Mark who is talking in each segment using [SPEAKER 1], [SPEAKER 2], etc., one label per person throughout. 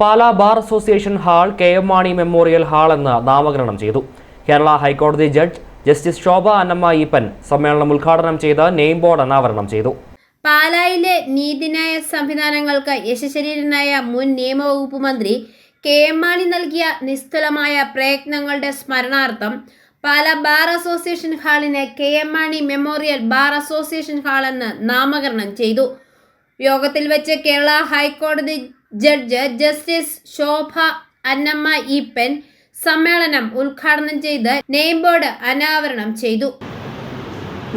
[SPEAKER 1] Pala bar association hall K M Mani memorial hall എന്ന് നാമകരണം ചെയ്തു. കേരള ഹൈക്കോടതി ജഡ്ജ് ജസ്റ്റിസ് ശോഭ അന്നമ്മ ഈപ്പൻ സമ്മേളനം ഉദ്ഘാടനം ചെയ്ത് നെയിം ബോർഡ് അനാവരണം ചെയ്തു.
[SPEAKER 2] പാലായിലെ നീതിന്യായ സംവിധാനങ്ങൾക്ക് യശശരീരനായ മുൻ നിയമവകുപ്പ് മന്ത്രി കെ എം മാണി നൽകിയ നിസ്തുലമായ പ്രയത്നങ്ങളുടെ സ്മരണാർത്ഥം Pala bar association ഹാളിനെ K M Mani memorial bar association hall എന്ന് നാമകരണം ചെയ്തു. യോഗത്തിൽ വെച്ച് കേരള ഹൈക്കോടതി ജഡ്ജ് ജസ്റ്റിസ് ശോഭ അന്നമ്മ ഈപ്പൻ സമ്മേളനം ഉദ്ഘാടനം ചെയ്ത് നെയിം ബോർഡ് അനാവരണം ചെയ്തു.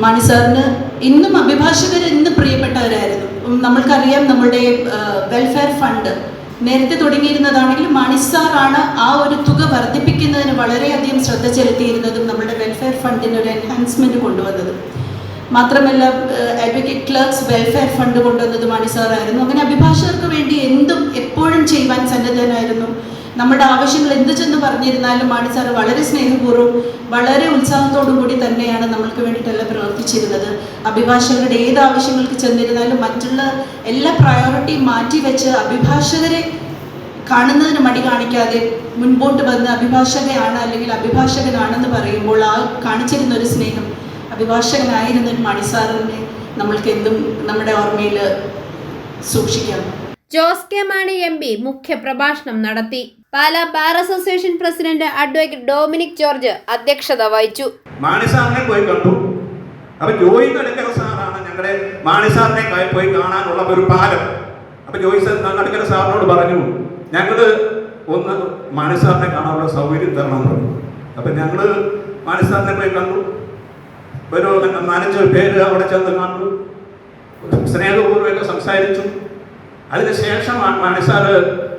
[SPEAKER 3] മണി സാറിന് ഇന്നും അഭിഭാഷകർ ഇന്ന് പ്രിയപ്പെട്ടവരായിരുന്നു. നമ്മൾക്കറിയാം നമ്മളുടെ വെൽഫെയർ ഫണ്ട് നേരത്തെ തുടങ്ങിയിരുന്നതാണെങ്കിൽ മാണി സാറാണ് ആ ഒരു തുക വർദ്ധിപ്പിക്കുന്നതിന് വളരെയധികം ശ്രദ്ധ ചെലുത്തിയിരുന്നതും നമ്മുടെ വെൽഫെയർ ഫണ്ടിന് ഒരു എൻഹാൻസ്മെന്റ് കൊണ്ടുവന്നതും. മാത്രമല്ല അഡ്വക്കേറ്റ് ക്ലർക്സ് വെൽഫെയർ ഫണ്ട് കൊണ്ടുവന്നത് മാണി സാറായിരുന്നു. അങ്ങനെ അഭിഭാഷകർക്ക് വേണ്ടി നമ്മുടെ ആവശ്യങ്ങൾ എന്ത് ചെന്ന് പറഞ്ഞിരുന്നാലും മാണി സാറ് വളരെ സ്നേഹപൂർവം വളരെ ഉത്സാഹത്തോടു കൂടി തന്നെയാണ് നമ്മൾക്ക് വേണ്ടിയിട്ടെല്ലാം പ്രവർത്തിച്ചിരുന്നത്. അഭിഭാഷകരുടെ ഏത് ആവശ്യങ്ങൾക്ക് ചെന്നിരുന്നാലും മറ്റുള്ള എല്ലാ പ്രയോറിറ്റിയും മാറ്റി വെച്ച് അഭിഭാഷകരെ കാണുന്നതിന് മടി കാണിക്കാതെ മുൻപോട്ട് വന്ന് അഭിഭാഷകയാണ് അല്ലെങ്കിൽ അഭിഭാഷകനാണെന്ന് പറയുമ്പോൾ ആ കാണിച്ചിരുന്ന ഒരു സ്നേഹം അഭിഭാഷകനായിരുന്ന മണിസാറിനെ മണി സാറിനെ നമ്മൾക്ക് എന്തും നമ്മുടെ ഓർമ്മയിൽ സൂക്ഷിക്കാം.
[SPEAKER 2] Jose K Mani M P മുഖ്യപ്രഭാഷണം നടത്തി. Pala bar association president advocate Dominic George അധ്യക്ഷത വഹിച്ചു.
[SPEAKER 4] മാണി സാറിനെ പോയി കണ്ടു. അപ്പൊ ജോയി നടുക്കര സാറാണ് ഞങ്ങളുടെ മാണി സാറിനെ പോയി കാണാനുള്ള ഒരു പാലം. അപ്പൊ ജോയി സാർ നടുക്കര സാറിനോട് പറഞ്ഞു ഞങ്ങൾ ഒന്ന് മാണി സാറിനെ കാണാനുള്ള സൗകര്യം തരണം പറഞ്ഞു. അപ്പൊ ഞങ്ങൾ മാണി സാറിനെ പോയി കണ്ടു. ഒരു നാലഞ്ച് പേര് അവിടെ ചെന്ന് കണ്ടു. സ്നേഹപൂർവമൊക്കെ സംസാരിച്ചു. അതിനുശേഷം മനസ്സാറ്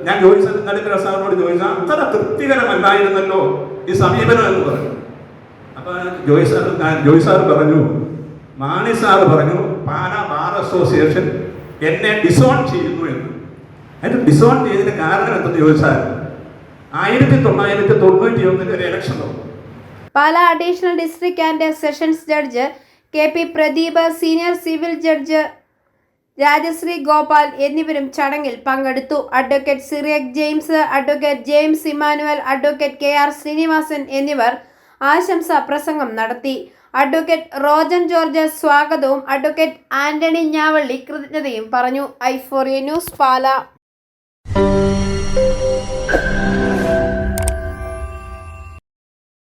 [SPEAKER 4] ഞാൻ ജോയി നടുക്കര സാറിനോട് ചോദിച്ചാൽ അത്ര തൃപ്തികരമല്ലായിരുന്നല്ലോ ഈ സമീപനം എന്ന് പറഞ്ഞു. അപ്പൊ ജോയ് സാർ ജോയ് സാർ പറഞ്ഞു മാണി സാർ പറഞ്ഞു പാല ബാർ അസോസിയേഷൻ എന്നെ ഡിസോൺ ചെയ്യുന്നു എന്ന്. അതിന് ഡിസോൺ ചെയ്തതിന് കാരണം എന്തെന്ന് ചോദിച്ചാൽ ആയിരത്തി തൊള്ളായിരത്തി തൊണ്ണൂറ്റി ഒന്നിൽ ഒരു ഇലക്ഷൻ നടന്നു
[SPEAKER 2] Pala additional district and sessions judge K P Pradeep senior civil judge Rajashree Gopal എന്നിവരും ചടങ്ങിൽ പങ്കെടുത്തു. Advocate Cyriac James advocate James Emmanuel advocate K R Srinivasan എന്നിവർ ആശംസാ പ്രസംഗം നടത്തി. അഡ്വക്കേറ്റ് റോജൻ ജോർജ് സ്വാഗതവും അഡ്വക്കേറ്റ് ആന്റണി ഞാവള്ളി കൃതജ്ഞതയും പറഞ്ഞു. I four news Pala.